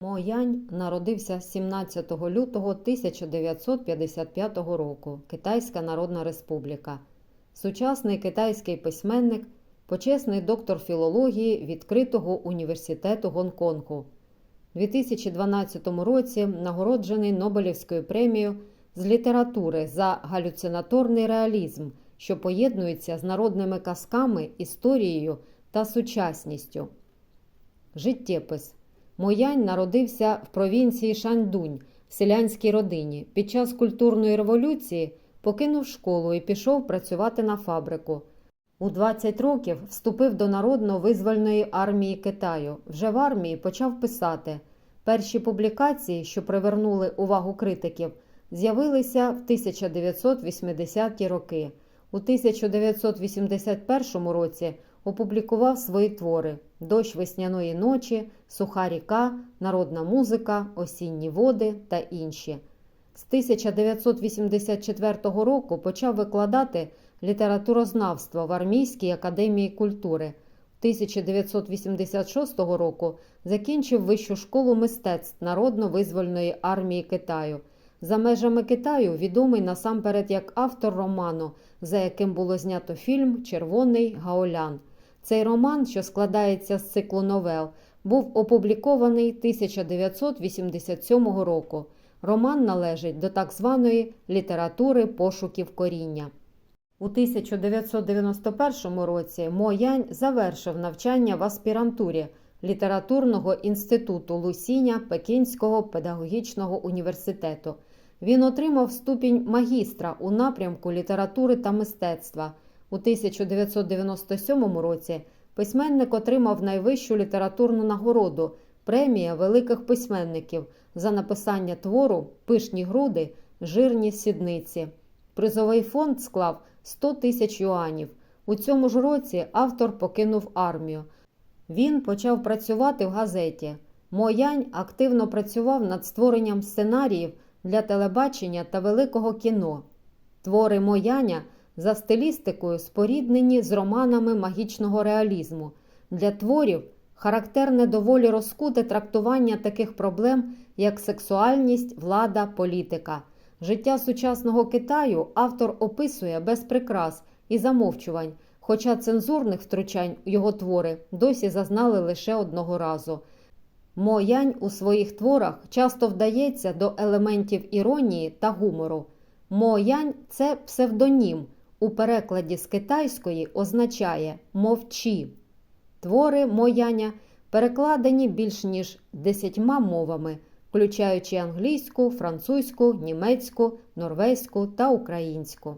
Мо Янь народився 17 лютого 1955 року, Китайська Народна Республіка. Сучасний китайський письменник, почесний доктор філології відкритого університету Гонконгу. У 2012 році нагороджений Нобелівською премією з літератури за галюцинаторний реалізм, що поєднується з народними казками, історією та сучасністю. Життєпис Моянь народився в провінції Шаньдунь в селянській родині. Під час культурної революції покинув школу і пішов працювати на фабрику. У 20 років вступив до Народно-визвольної армії Китаю. Вже в армії почав писати. Перші публікації, що привернули увагу критиків, з'явилися в 1980-ті роки. У 1981 році опублікував свої твори Дощ весняної ночі, Суха ріка, Народна музика, Осінні води та інші. З 1984 року почав викладати літературознавство в Армійській академії культури. 1986 року закінчив Вищу школу мистецтв Народно-визвольної армії Китаю. За межами Китаю відомий насамперед як автор роману, за яким було знято фільм Червоний Гаолян. Цей роман, що складається з циклу новел, був опублікований 1987 року. Роман належить до так званої літератури пошуків коріння. У 1991 році Мо Янь завершив навчання в аспірантурі літературного інституту Лусіня Пекінського педагогічного університету. Він отримав ступінь магістра у напрямку літератури та мистецтва. У 1997 році письменник отримав найвищу літературну нагороду премія великих письменників за написання твору Пишні груди, жирні сідниці. Призовий фонд склав 100 тисяч юанів. У цьому ж році автор покинув армію. Він почав працювати в газеті. Моянь активно працював над створенням сценаріїв для телебачення та великого кіно. Твори Мояня за стилістикою споріднені з романами магічного реалізму. Для творів характерне доволі розкуте трактування таких проблем, як сексуальність, влада, політика. Життя сучасного Китаю автор описує без прикрас і замовчувань, хоча цензурних втручань його твори досі зазнали лише одного разу. Мо Янь у своїх творах часто вдається до елементів іронії та гумору. Мо Янь – це псевдонім, у перекладі з китайської означає мовчі. Твори Мояня перекладені більш ніж десятьма мовами, включаючи англійську, французьку, німецьку, норвезьку та українську.